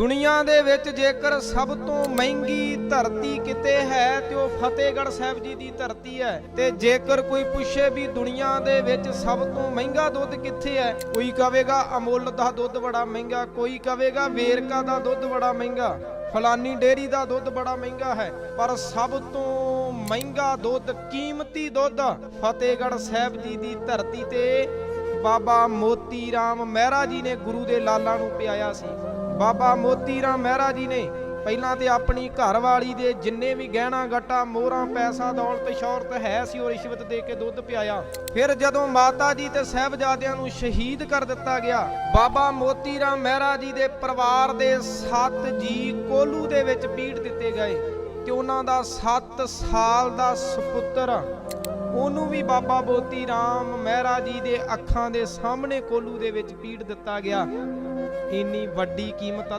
ਦੁਨੀਆ ਦੇ ਵਿੱਚ ਜੇਕਰ ਸਭ ਤੋਂ ਮਹਿੰਗੀ ਧਰਤੀ ਕਿਤੇ ਹੈ ਤੇ ਉਹ ਫਤਿਹਗੜ੍ਹ ਸਾਹਿਬ ਜੀ ਦੀ ਧਰਤੀ ਹੈ, ਤੇ ਜੇਕਰ ਕੋਈ ਪੁੱਛੇ ਵੀ ਦੁਨੀਆ ਦੇ ਵਿੱਚ ਸਭ ਤੋਂ ਮਹਿੰਗਾ ਦੁੱਧ ਕਿੱਥੇ ਹੈ, ਕੋਈ ਕਹੇਗਾ ਅਮੁੱਲ ਦਾ ਦੁੱਧ ਬੜਾ ਮਹਿੰਗਾ, ਕੋਈ ਕਹੇਗਾ ਵੇਰਕਾ ਦਾ ਦੁੱਧ ਬੜਾ ਮਹਿੰਗਾ, ਫਲਾਨੀ ਡੇਰੀ ਦਾ ਦੁੱਧ ਬੜਾ ਮਹਿੰਗਾ ਹੈ, ਪਰ ਸਭ ਤੋਂ ਮਹਿੰਗਾ ਦੁੱਧ, ਕੀਮਤੀ ਦੁੱਧ ਫਤਿਹਗੜ੍ਹ ਸਾਹਿਬ ਜੀ ਦੀ ਧਰਤੀ ਤੇ ਬਾਬਾ ਮੋਤੀ ਰਾਮ ਮਹਿਰਾ ਜੀ ਨੇ ਗੁਰੂ ਦੇ ਲਾਲਾਂ ਨੂੰ ਪਿਆਇਆ ਸੀ। ਬਾਬਾ ਮੋਤੀ ਰਾਮ ਮਹਿਰਾ ਜੀ ਨੇ ਪਹਿਲਾਂ ਤੇ ਆਪਣੀ ਘਰ ਦੇ ਜਿੰਨੇ ਵੀ ਗਹਿਣਾ ਗੱਟਾ, ਮੋਹਰਾਂ, ਪੈਸਾ ਦੌਲਤ, ਸ਼ੌਹਰਤ ਹੈ ਸੀ ਉਹ ਰਿਸ਼ਵਤ ਦੇ ਕੇ ਦੁੱਧ ਪਿਆਇਆ। ਫਿਰ ਜਦੋਂ ਮਾਤਾ ਜੀ ਤੇ ਸਹਿਬਜ਼ਾਦਿਆਂ ਨੂੰ ਸ਼ਹੀਦ ਕਰ ਦਿੱਤਾ ਗਿਆ, ਬਾਬਾ ਮੋਤੀ ਰਾਮ ਮਹਿਰਾ ਜੀ ਦੇ ਪਰਿਵਾਰ ਦੇ 7 ਜੀ ਕੋਲੂ ਦੇ ਵਿੱਚ ਪੀੜ ਦਿੱਤੇ ਗਏ ਤੇ ਉਹਨਾਂ ਦਾ 7 ਸਾਲ ਦਾ ਸੁਪੁੱਤਰ ਉਹਨੂੰ ਵੀ ਬਾਬਾ ਬੋਤੀ ਰਾਮ ਮਹਿਰਾ ਜੀ ਦੇ ਅੱਖਾਂ ਦੇ ਸਾਹਮਣੇ ਕੋਲੂ ਦੇ ਵਿੱਚ ਪੀੜ ਦਿੱਤਾ ਗਿਆ। ਇੰਨੀ ਵੱਡੀ ਕੀਮਤ ਦਾ